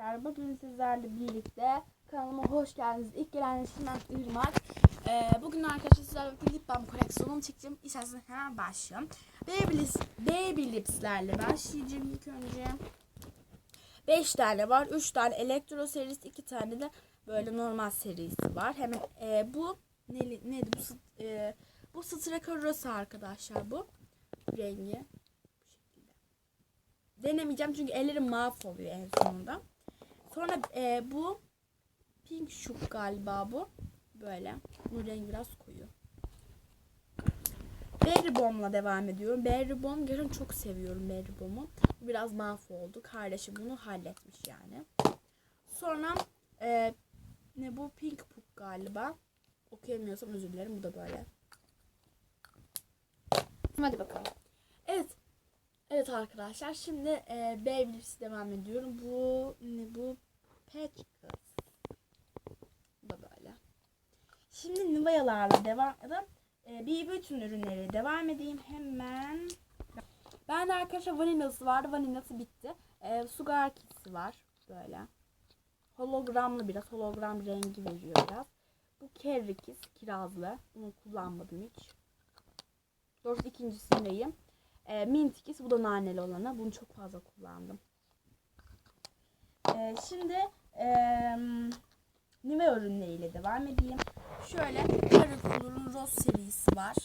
arkadaşlar. Bugün sizlerle birlikte kanalıma hoş geldiniz. İlk gelen ben Irmak. Ee, bugün arkadaşlar sizlerle birlikte lip balm koleksiyonumu çekeceğim. İsterseniz hemen başlayalım. Baby, lips, baby lipslerle başlayacağım ilk önce. 5 tane var. 3 tane elektro serisi, 2 tane de böyle normal serisi var. Hemen e, bu ne, neydi bu e, bu Stracarosa arkadaşlar bu rengi denemeyeceğim çünkü ellerim mahvoluyor en sonunda. Sonra e, bu pink şuk galiba bu. Böyle. Bunun rengi biraz koyu. Berry Bomb'la devam ediyorum. Berry Bomb gerçekten çok seviyorum Berry Bomb'u. Bu biraz mahvoldu. Kardeşim bunu halletmiş yani. Sonra e, ne bu Pink Puck galiba. Okuyamıyorsam özür dilerim. Bu da böyle. Hadi bakalım. Evet. Evet arkadaşlar şimdi e, Beyblade'si devam ediyorum. Bu ne Patches. Bu da böyle. Şimdi Nivea'larla devam edelim. E, bir bütün ürünleri devam edeyim hemen. Ben de arkadaşlar vanilası vardı. Vanilası bitti. E, Sugar Kiss'i var. Böyle. Hologramlı biraz. Hologram rengi veriyor biraz. Bu Kerry Kiss. Kirazlı. Bunu kullanmadım hiç. Doğrusu ikincisindeyim. E, mint ikisi bu da naneli olanı. Bunu çok fazla kullandım. E, şimdi e, Nivea ürünleriyle devam edeyim. Şöyle Carrefour'un Rose serisi var.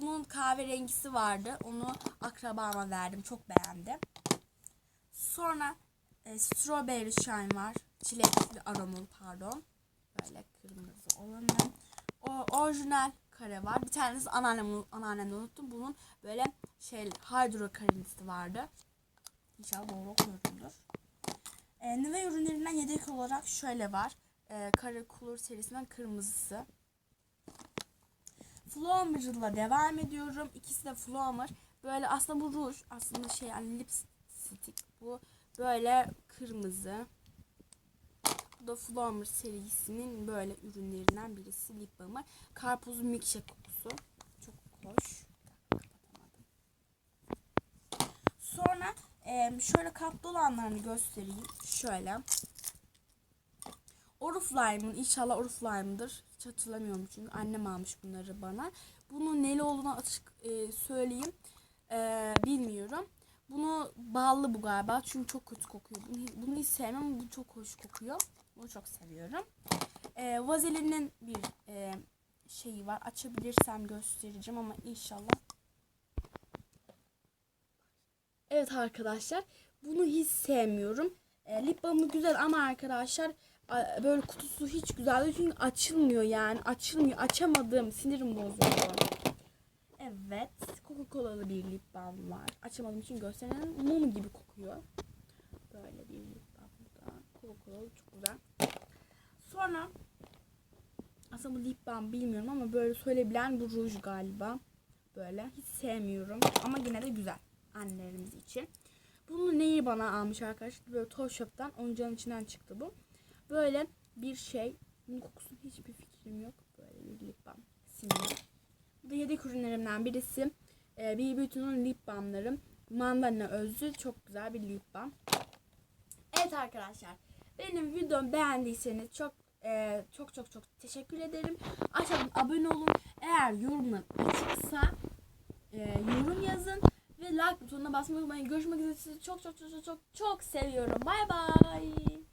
Bunun kahverengisi vardı. Onu akrabama verdim. Çok beğendi. Sonra e, Strawberry Shine var. Çilekli aromalı pardon. Böyle kırmızı olanı. O orijinal kare var. Bir tanesi anneannem, anneannemden unuttum. Bunun böyle şey hidrokarolisi vardı. İnşallah doğru okuyorumdur. E, Nivea ürünlerinden yedek olarak şöyle var. E, Kare Color serisinden kırmızısı. Flomer'la devam ediyorum. İkisi de Flomer. Böyle aslında bu ruj. Aslında şey yani lipstick. Bu böyle kırmızı. Bu da Flomer serisinin böyle ürünlerinden birisi lip balmı. Karpuz milkshake kokusu. Çok hoş. Kapatamadım. Sonra şöyle kaplı olanlarını göstereyim. Şöyle. Oriflame'ın inşallah Oriflame'dır. Hiç hatırlamıyorum çünkü annem almış bunları bana. Bunun neli olduğunu açık e, söyleyeyim. E, bilmiyorum. Bunu ballı bu galiba çünkü çok kötü kokuyor. Bunu, bunu hiç sevmem bu çok hoş kokuyor. Bunu çok seviyorum. E, Vaselin'in bir e, şeyi var. Açabilirsem göstereceğim ama inşallah. Evet arkadaşlar. Bunu hiç sevmiyorum. E, lip balmı güzel ama arkadaşlar böyle kutusu hiç güzel değil çünkü açılmıyor yani. Açılmıyor. Açamadım. Sinirim bozuldu. Evet. Coca-Cola'lı bir lip balm var. Açamadığım için gösteren mum gibi kokuyor. Böyle bir lip balm da. Coca-Cola'lı çok güzel. Sonra aslında bu lip balm bilmiyorum ama böyle söyleyebilen bu ruj galiba. Böyle. Hiç sevmiyorum ama yine de güzel. Annelerimiz için. Bunu neyi bana almış arkadaşlar? Böyle Toy Shop'tan oyuncağın içinden çıktı bu. Böyle bir şey. Bunun kokusunun hiçbir fikrim yok. Böyle bir lip balm. Simli. Bu da yedek ürünlerimden birisi. Ee, BB Beauty'nin lip balmlarım. Mandalina özlü. Çok güzel bir lip balm. Evet arkadaşlar. Benim videomu beğendiyseniz çok e, çok çok çok teşekkür ederim. Aşağıdan abone olun. Eğer yorumlar açıksa butonuna basmayı unutmayın. Görüşmek üzere. Sizi çok çok çok çok çok seviyorum. Bay bay.